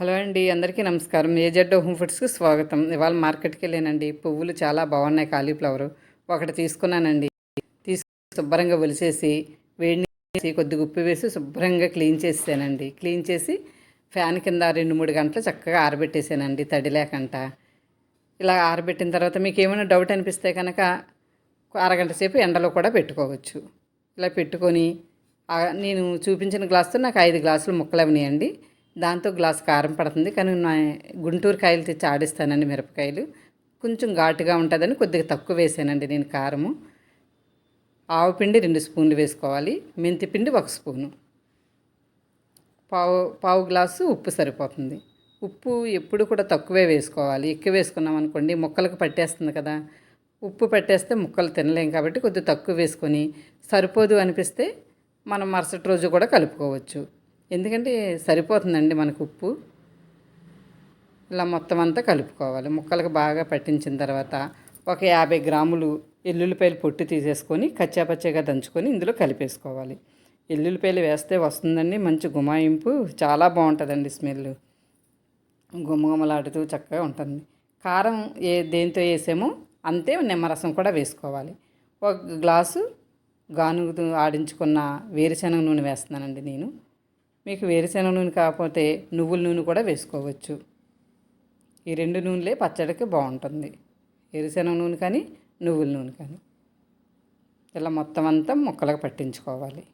Hello అండి అందరికీ నమస్కారం. ఏజెడ్ హోమ్ ఫుడ్స్కి స్వాగతం. ఇవాళ మార్కెట్కి వెళ్ళానండి. పువ్వులు చాలా బాగున్నాయి కాలీఫ్లవర్. ఒకటి తీసుకున్నానండి. తీసుకుని శుభ్రంగా ఒలిసేసి వేడి కొద్దిగా ఉప్పు వేసి శుభ్రంగా క్లీన్ చేసానండి క్లీన్ చేసి ఫ్యాన్ కింద రెండు మూడు గంటలు చక్కగా ఆరబెట్టేసానండి తడి లేకంట. ఇలా ఆరబెట్టిన తర్వాత మీకు ఏమైనా డౌట్ అనిపిస్తే కనుక అరగంట సేపు ఎండలో కూడా పెట్టుకోవచ్చు. ఇలా పెట్టుకొని నేను చూపించిన గ్లాసుతో నాకు ఐదు గ్లాసులు ముక్కలు అవినాయండి. దాంతో గ్లాస్ కారం పడుతుంది. కానీ నా గుంటూరు కాయలు తెచ్చి ఆడిస్తానండి మిరపకాయలు. కొంచెం ఘాటుగా ఉంటుందని కొద్దిగా తక్కువ వేసానండి నేను కారము. ఆవు పిండి రెండు స్పూన్లు వేసుకోవాలి. మెంతి పిండి ఒక స్పూను. పావు పావు గ్లాసు ఉప్పు సరిపోతుంది. ఉప్పు ఎప్పుడు కూడా తక్కువే వేసుకోవాలి. ఎక్కువ వేసుకున్నాం అనుకోండి ముక్కలకు పట్టేస్తుంది కదా. ఉప్పు పట్టేస్తే ముక్కలు తినలేం కాబట్టి కొద్దిగా తక్కువ వేసుకొని సరిపోదు అనిపిస్తే మనం మరుసటి రోజు కూడా కలుపుకోవచ్చు. ఎందుకంటే సరిపోతుందండి మనకు ఉప్పు. ఇలా మొత్తం అంతా కలుపుకోవాలి. ముక్కలకు బాగా పట్టించిన తర్వాత ఒక యాభై గ్రాములు ఎల్లుల్లిపాయలు పొట్టు తీసేసుకొని కచ్చాపచ్చగా దంచుకొని ఇందులో కలిపేసుకోవాలి. ఎల్లుల్లిపాయలు వేస్తే వస్తుందండి మంచి గుమాయింపు. చాలా బాగుంటుందండి స్మెల్. గుమగుమలాడుతూ చక్కగా ఉంటుంది. కారం ఏ దేంతో వేసామో అంతే నిమ్మరసం కూడా వేసుకోవాలి. ఒక గ్లాసు గానుగు ఆడించుకున్న వేరుశనగ నూనె వేస్తున్నానండి నేను. మీకు వేరుశనగ నూనె కాకపోతే నువ్వుల నూనె కూడా వేసుకోవచ్చు. ఈ రెండు నూనెలే పచ్చడికి బాగుంటుంది. వేరుశనగ నూనె కానీ నువ్వుల నూనె కానీ. ఇలా మొత్తం అంతా ముక్కలకు పట్టించుకోవాలి.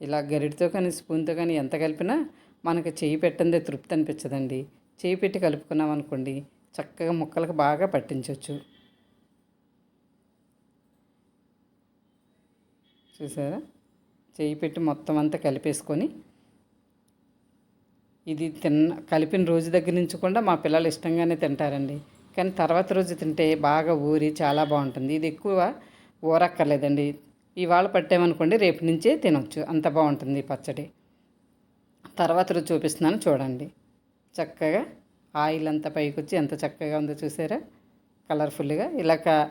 ఇలా గరిటితో కానీ స్పూన్తో కానీ ఎంత కలిపినా మనకు చేయి పెట్టందే తృప్తి అనిపించదండి. చేయి పెట్టి కలుపుకున్నాం అనుకోండి చక్కగా ముక్కలకు బాగా పట్టించవచ్చు చూసారా? చేయి పెట్టి మొత్తం అంతా కలిపేసుకొని ఇది తిన్న కలిపిన రోజు దగ్గర నుంచి కూడా మా పిల్లలు ఇష్టంగానే తింటారండి. కానీ తర్వాత రోజు తింటే బాగా ఊరి చాలా బాగుంటుంది. ఇది ఎక్కువ ఊరక్కర్లేదండి. ఇవాళ పట్టామనుకోండి రేపు నుంచే తినొచ్చు. అంత బాగుంటుంది పచ్చడి. తర్వాత రోజు చూపిస్తున్నాను చూడండి. చక్కగా ఆయిల్ అంతా పైకి వచ్చి ఎంత చక్కగా ఉందో చూసారా? కలర్ఫుల్గా. ఇలాగ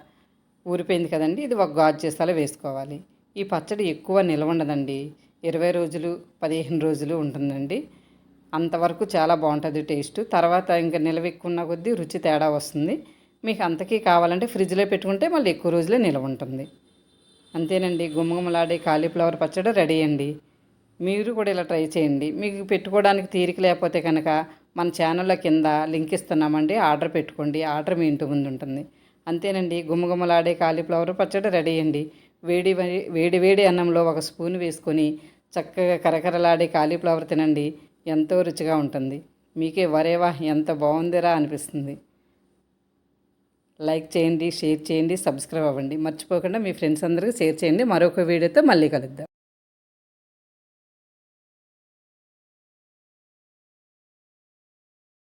ఊరిపోయింది కదండి. ఇది ఒక గాజు చేసాలో వేసుకోవాలి. ఈ పచ్చడి ఎక్కువ నిల్వ ఉండదండి. ఇరవై రోజులు పదిహేను రోజులు ఉంటుందండి. అంతవరకు చాలా బాగుంటుంది టేస్ట్. తర్వాత ఇంకా నిల్వ ఎక్కువ ఉన్న కొద్దీ రుచి తేడా వస్తుంది. మీకు అంతకీ కావాలంటే ఫ్రిడ్జ్లో పెట్టుకుంటే మళ్ళీ ఎక్కువ రోజులే నిల్వ ఉంటుంది. అంతేనండి గుమ్మగుమ్మలాడే కాలీఫ్లవర్ పచ్చడి రెడీ అండి. మీరు కూడా ఇలా ట్రై చేయండి. మీకు పెట్టుకోవడానికి తీరిక లేకపోతే కనుక మన ఛానల్లో కింద లింక్ ఇస్తున్నామండి. ఆర్డర్ పెట్టుకోండి. ఆర్డర్ మీ ఇంటి ముందు ఉంటుంది అంతేనండి గుమ్మగుమ్మలాడే కాలీఫ్లవర్ పచ్చడి రెడీ అండి. వేడి వేడి వేడి అన్నంలో ఒక స్పూన్ వేసుకొని చక్కగా కరకరలాడే కాలీఫ్లవర్ తినండి. ఎంతో రుచిగా ఉంటుంది. మీకే వరేవా ఎంత బాగుందిరా అనిపిస్తుంది. లైక్ చేయండి షేర్ చేయండి సబ్స్క్రైబ్ అవ్వండి. మర్చిపోకుండా మీ ఫ్రెండ్స్ అందరికీ షేర్ చేయండి. మరొక వీడియోతో మళ్ళీ కలుద్దాం.